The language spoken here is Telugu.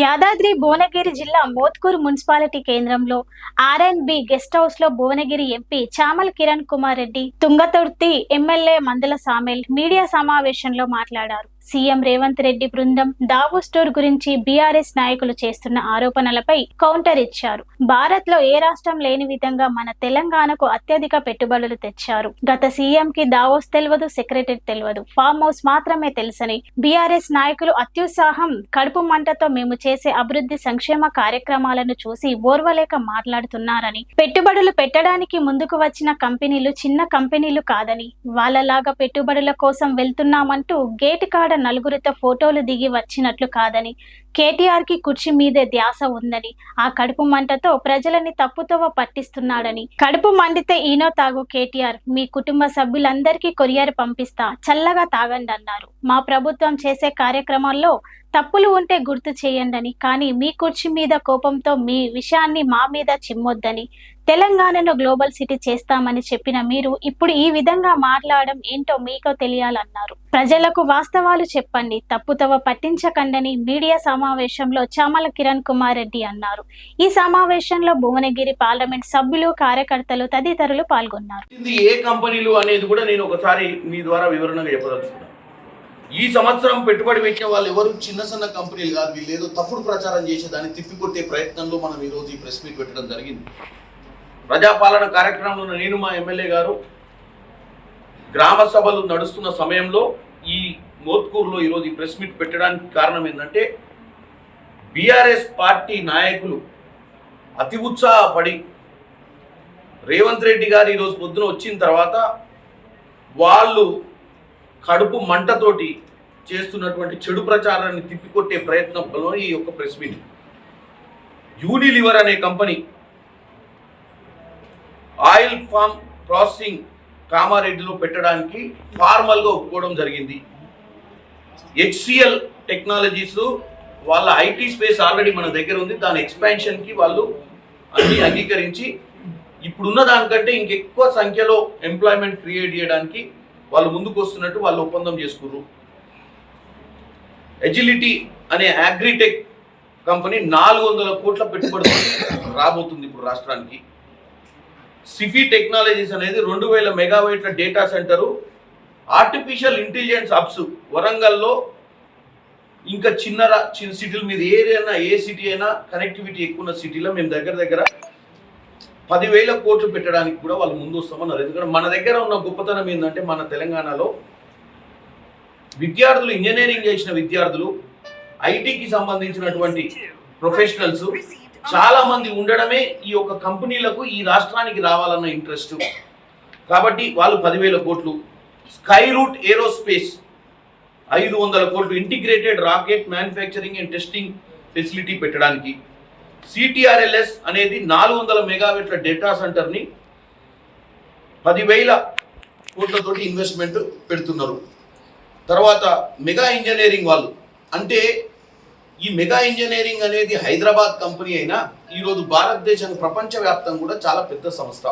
యాదాద్రి భువనగిరి జిల్లా మోత్కూరు మున్సిపాలిటీ కేంద్రంలో ఆర్ఎన్బి గెస్ట్ హౌస్లో Bhuvanagiri MP Chamal Kiran Kumar Reddy Thungathurthi MLA Mandula Samel media సమావేశంలో మాట్లాడారు. సీఎం రేవంత్ రెడ్డి బృందం దావో స్టోర్ గురించి బీఆర్ఎస్ నాయకులు చేస్తున్న ఆరోపణలపై కౌంటర్ ఇచ్చారు. భారత్లో ఏ రాష్ట్రం లేని విధంగా మన తెలంగాణకు అత్యధిక పెట్టుబడులు తెచ్చారు. గత సీఎం కి దావోస్ తెలియదు సెక్రటరీ తెలియదు ఫామ్ హౌస్ మాత్రమే తెలుసని బీఆర్ఎస్ నాయకులు అత్యుత్సాహం కడుపు మంటతో మేము చేసే అభివృద్ధి సంక్షేమ కార్యక్రమాలను చూసి ఓర్వలేక మాట్లాడుతున్నారని పెట్టుబడులు పెట్టడానికి ముందుకు వచ్చిన కంపెనీలు చిన్న కంపెనీలు కాదని వాళ్ళలాగా పెట్టుబడుల కోసం వెళ్తున్నామంటూ గేట్ కాడ నలుగురితో ఫోటోలు దిగి వచ్చినట్లు కాదని కేటీఆర్కి కుర్చీ మీదే ధ్యాస ఉందని ఆ కడుపు మంటతో ప్రజలని తప్పుతోవ పట్టిస్తున్నాడని. కడుపు మండితే ఈనో తాగు కేటీఆర్ మీ కుటుంబ సభ్యులందరికీ కొరియర్ పంపిస్తా చల్లగా తాగండి అన్నారు. మా ప్రభుత్వం చేసే కార్యక్రమాల్లో తప్పులు ఉంటే గుర్తు చేయండి కానీ మీ కుర్చీ మీద కోపంతో మీ విషయాన్ని మా మీద చిమ్మొద్దని తెలంగాణను గ్లోబల్ సిటీ చేస్తామని చెప్పిన మీరు ఇప్పుడు ఈ విధంగా మాట్లాడడం ఏంటో మీకో తెలియాలన్నారు. ప్రజలకు వాస్తవాలు చెప్పండి తప్పుతవ పట్టించకండని మీడియా సమావేశంలో చామల కిరణ్ కుమార్ రెడ్డి అన్నారు. ఈ సమావేశంలో భువనగిరి పార్లమెంట్ సభ్యులు కార్యకర్తలు తదితరులు పాల్గొన్నారు. ఏ కంపెనీలు అనేది కూడా నేను ఒకసారి మీ ద్వారా వివరణగా చెప్పదలుచుకున్నాను ఈ సంవత్సరం పెట్టుబడి పెట్టిన వాళ్ళు ఎవరు? చిన్న సన్న కంపెనీలు కాదు వీళ్ళు ఏదో తప్పుడు ప్రచారం చేసి దాన్ని తిప్పికొట్టే ప్రయత్నంలో మనం ఈరోజు ఈ ప్రెస్ మీట్ పెట్టడం జరిగింది. ప్రజాపాలన కార్యక్రమంలో నేను మా ఎమ్మెల్యే గారు గ్రామ సభలు నడుస్తున్న సమయంలో ఈ మోత్కూరులో ఈరోజు ఈ ప్రెస్ మీట్ పెట్టడానికి కారణం ఏంటంటే బీఆర్ఎస్ పార్టీ నాయకులు అతి ఉత్సాహపడి రేవంత్ రెడ్డి గారు ఈరోజు పొద్దున వచ్చిన తర్వాత వాళ్ళు కడుపు మంటతోటి చేస్తున్నటువంటి చెడు ప్రచారాన్ని తిప్పికొట్టే ప్రయత్నంలో ఈ యొక్క ప్రెస్ మీట్. యూనిలివర్ అనే కంపెనీ ఆయిల్ ఫామ్ ప్రాసెసింగ్ కామారెడ్డిలో పెట్టడానికి ఫార్మల్గా ఒప్పుకోవడం జరిగింది. హెచ్సిఎల్ టెక్నాలజీస్ వాళ్ళ ఐటీ స్పేస్ ఆల్రెడీ మన దగ్గర ఉంది. దాని ఎక్స్పాన్షన్కి వాళ్ళు అన్ని అంగీకరించి ఇప్పుడున్న దానికంటే ఇంకెక్కువ సంఖ్యలో ఎంప్లాయ్మెంట్ క్రియేట్ చేయడానికి వాళ్ళు ముందుకు వస్తున్నట్టు వాళ్ళు ఒప్పందం చేసుకుర్రు. ఎజిలిటీ అనే అగ్రిటెక్ కంపెనీ నాలుగు వందల కోట్ల పెట్టుబడి రాబోతుంది ఇప్పుడు రాష్ట్రానికి. సిఫీ టెక్నాలజీస్ అనేది రెండు వేల మెగావైట్ల data centre artificial intelligence hubs వరంగల్లో ఇంకా చిన్న చిన్న సిటీల మీద ఏదైనా ఏ సిటీ అయినా కనెక్టివిటీ ఎక్కువ ఉన్న సిటీలో మేము దగ్గర దగ్గర పదివేల కోట్లు పెట్టడానికి కూడా వాళ్ళు ముందు వస్తామన్నారు ఎందుకంటే మన దగ్గర ఉన్న గొప్పతనం ఏంటంటే మన తెలంగాణలో విద్యార్థులు ఇంజనీరింగ్ చేసిన విద్యార్థులు ఐటీకి సంబంధించినటువంటి ప్రొఫెషనల్స్ చాలా మంది ఉండడమే ఈ యొక్క కంపెనీలకు ఈ రాష్ట్రానికి రావాలన్న ఇంట్రెస్ట్ కాబట్టి వాళ్ళు పదివేల కోట్లు. స్కై రూట్ ఏరోస్పేస్ ఐదు వందల కోట్లు. Integrated rocket manufacturing and testing facility పెట్టడానికి. సిటిఆర్ఎల్ఎస్ అనేది నాలుగు వందల మెగావెట్ల డేటా సెంటర్ని పదివేల కోట్లతోటి ఇన్వెస్ట్మెంట్ పెడుతున్నారు. తర్వాత మెగా ఇంజనీరింగ్ వాళ్ళు. అంటే ఈ మెగా ఇంజనీరింగ్ అనేది హైదరాబాద్ కంపెనీ అయినా ఈరోజు భారతదేశం ప్రపంచవ్యాప్తంగా కూడా చాలా పెద్ద సంస్థ.